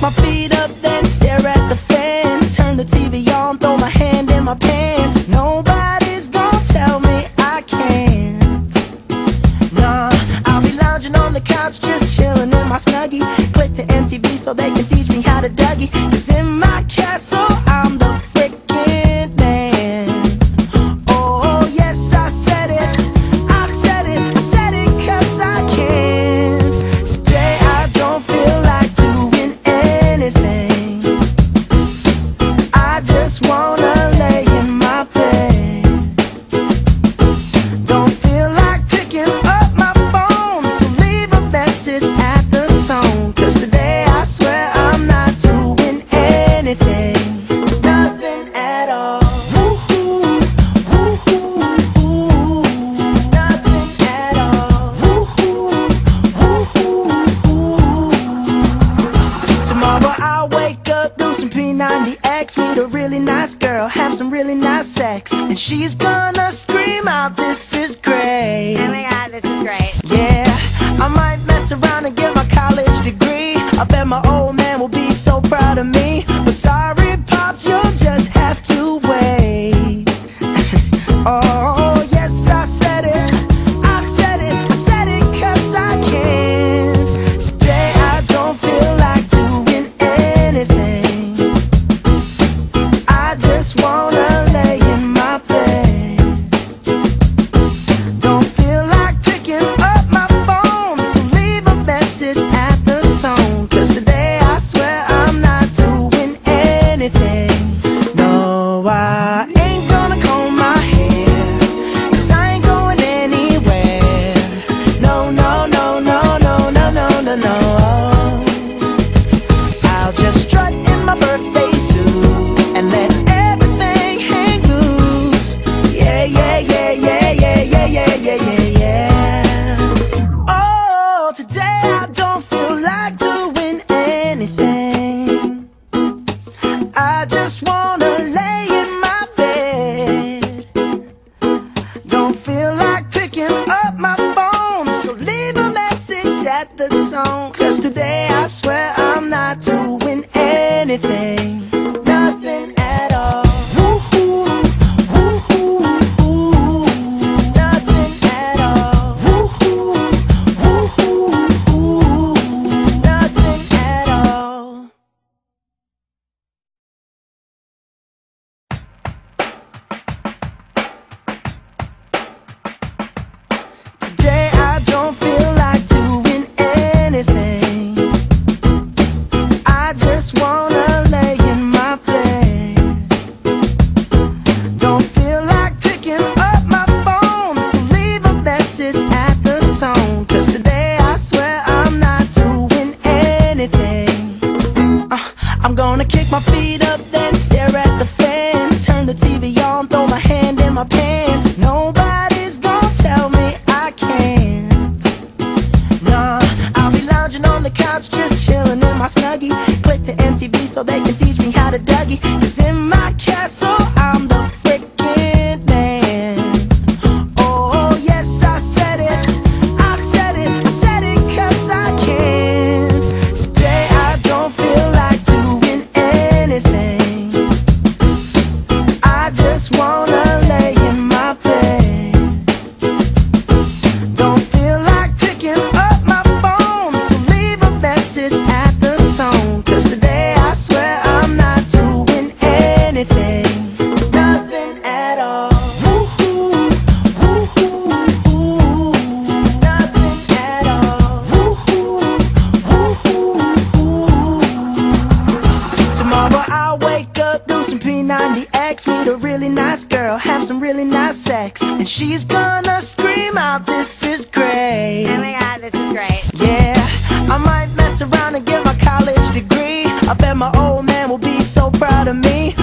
My feet up, then stare at the fan. Turn the TV on, throw my hand in my pants. Nobody's gonna tell me I can't. Nah, I'll be lounging on the couch, just chilling in my snuggie. Click to MTV so they can teach me how to Dougie. Cause in my castle, I wake up, do some P90X Meet a really nice girl, have some really nice sex. And she's gonna scream out, this is great. Oh my god, this is great. just wanna just wanna coffee meet a really nice girl, have some really nice sex, and she's gonna scream out, this is great. Oh my god, this is great. Yeah, I might mess around and get my college degree. I bet my old man will be so proud of me.